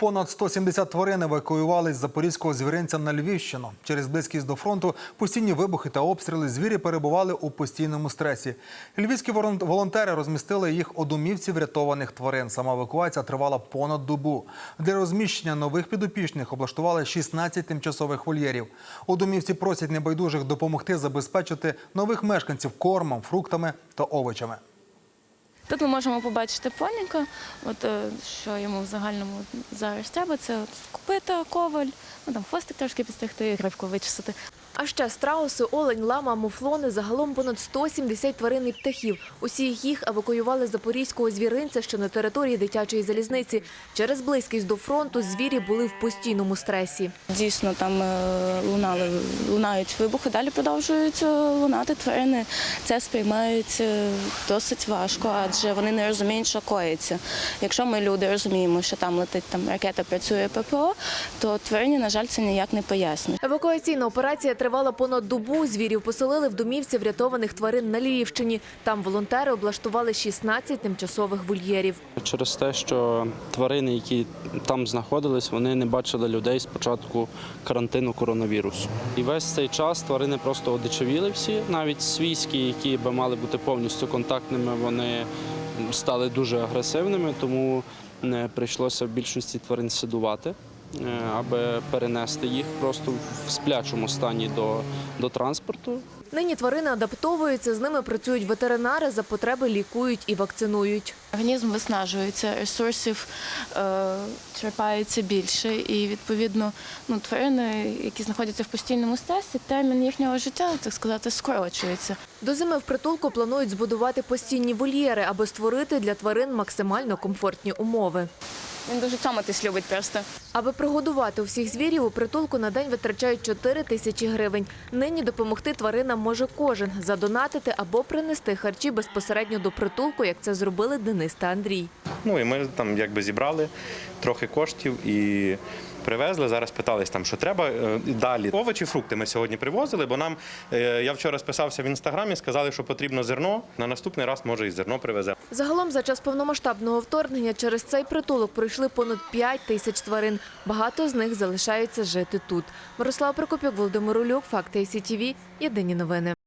Понад 170 тварин евакуювали з запорізького звіринця на Львівщину. Через близькість до фронту постійні вибухи та обстріли звірі перебували у постійному стресі. Львівські волонтери розмістили їх у домівці врятованих тварин. Сама евакуація тривала понад добу. Для розміщення нових підопічних облаштували 16 тимчасових вольєрів. У домівці просять небайдужих допомогти забезпечити нових мешканців кормом, фруктами та овочами. Тут ми можемо побачити поніка, от е, що йому в загальному зараз треба, це от купити коваль, ну там хвостик трошки підстригти гривку вичесати. А ще страуси, олень, лама, муфлони, загалом понад 170 тварин і птахів. Усі їх евакуювали з запорізького звіринця, що на території дитячої залізниці. Через близькість до фронту звірі були в постійному стресі. Дійсно, там е, лунали, лунають вибухи, далі продовжують лунати тварини. Це сприймають е, досить важко, адже вони не розуміють, що коїться. Якщо ми люди розуміємо, що там летить там ракета, працює ППО, то тварині, на жаль, це ніяк не пояснює. Евакуаційна операція тривала понад добу. Звірів поселили в домівці врятованих тварин на Львівщині. Там волонтери облаштували 16 тимчасових вольєрів. Через те, що тварини, які там знаходились, вони не бачили людей з початку карантину коронавірусу. І весь цей час тварини просто одичавіли всі, навіть свійські, які би мали бути повністю контактними, вони стали дуже агресивними, тому е, прийшлося в більшості тварин сидувати. Е, Аби перенести їх просто в сплячому стані до, до транспорту. Нині тварини адаптовуються, з ними працюють ветеринари, за потреби лікують і вакцинують. Організм виснажується, ресурсів е, черпається більше, і відповідно ну, тварини, які знаходяться в постійному стресі, термін їхнього життя, так сказати, скорочується. До зими в притулку планують збудувати постійні вольєри, аби створити для тварин максимально комфортні умови. Він дуже цьоматись любить просто. Аби прогодувати усіх звірів, у притулку на день витрачають 4 тисячі гривень. Нині допомогти тваринам може кожен – задонатити або принести харчі безпосередньо до притулку, як це зробили Денис та Андрій. Ну і ми там якби зібрали трохи коштів і привезли. Зараз питались там, що треба е, далі. Овочі, фрукти ми сьогодні привозили, бо нам е, я вчора списався в інстаграмі, сказали, що потрібно зерно. На наступний раз може і зерно привезе. Загалом за час повномасштабного вторгнення через цей притулок пройшли понад 5 тисяч тварин. Багато з них залишаються жити тут. Мирослава Прокопюк, Володимир Улюк, Факти СІТВ. Єдині новини.